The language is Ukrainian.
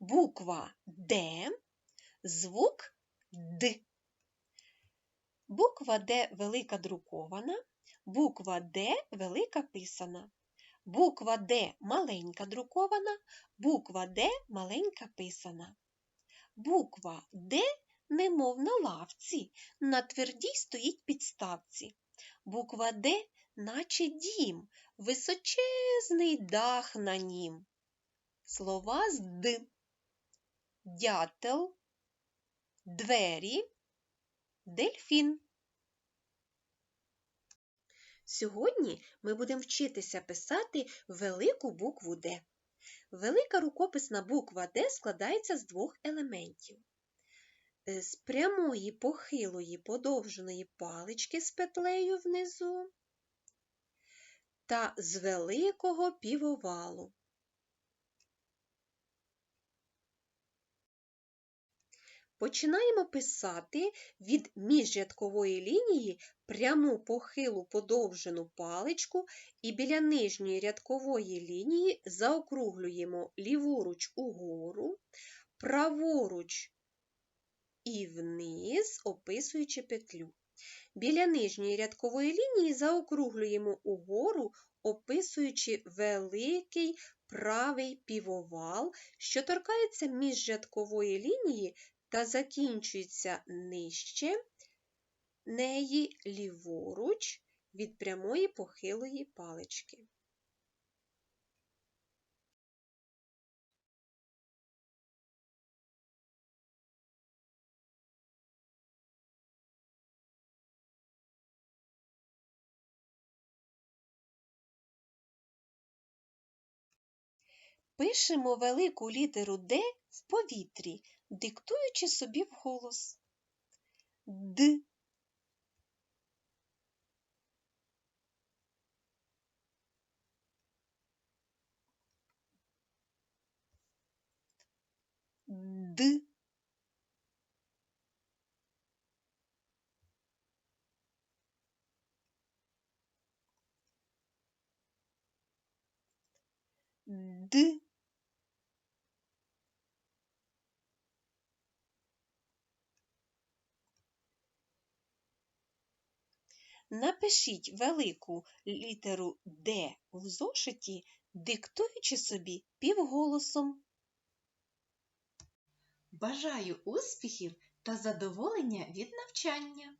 Буква Д, звук Д. Буква Д велика друкована, буква Д велика писана. Буква Д маленька друкована, буква Д маленька писана. Буква Д, немов на лавці, на твердій стоїть підставці. Буква Д, наче дім, височезний дах на нім. Слова з Д. Дятел, двері, дельфін. Сьогодні ми будемо вчитися писати велику букву Д. Велика рукописна буква Д складається з двох елементів. Е, З прямої похилої подовженої палички з петлею внизу та з великого півовалу. Починаємо писати від міжрядкової лінії пряму похилу подовжену паличку і біля нижньої рядкової лінії заокруглюємо ліворуч угору, праворуч і вниз, описуючи петлю. Біля нижньої рядкової лінії заокруглюємо угору, описуючи великий правий півовал, що торкається міжрядкової лінії та закінчується нижче неї ліворуч від прямої похилої палички. Пишемо велику літеру Д в повітрі, диктуючи собі вголос. Д. Д. Д. Напишіть велику літеру Д в зошиті, диктуючи собі півголосом. Бажаю успіхів та задоволення від навчання!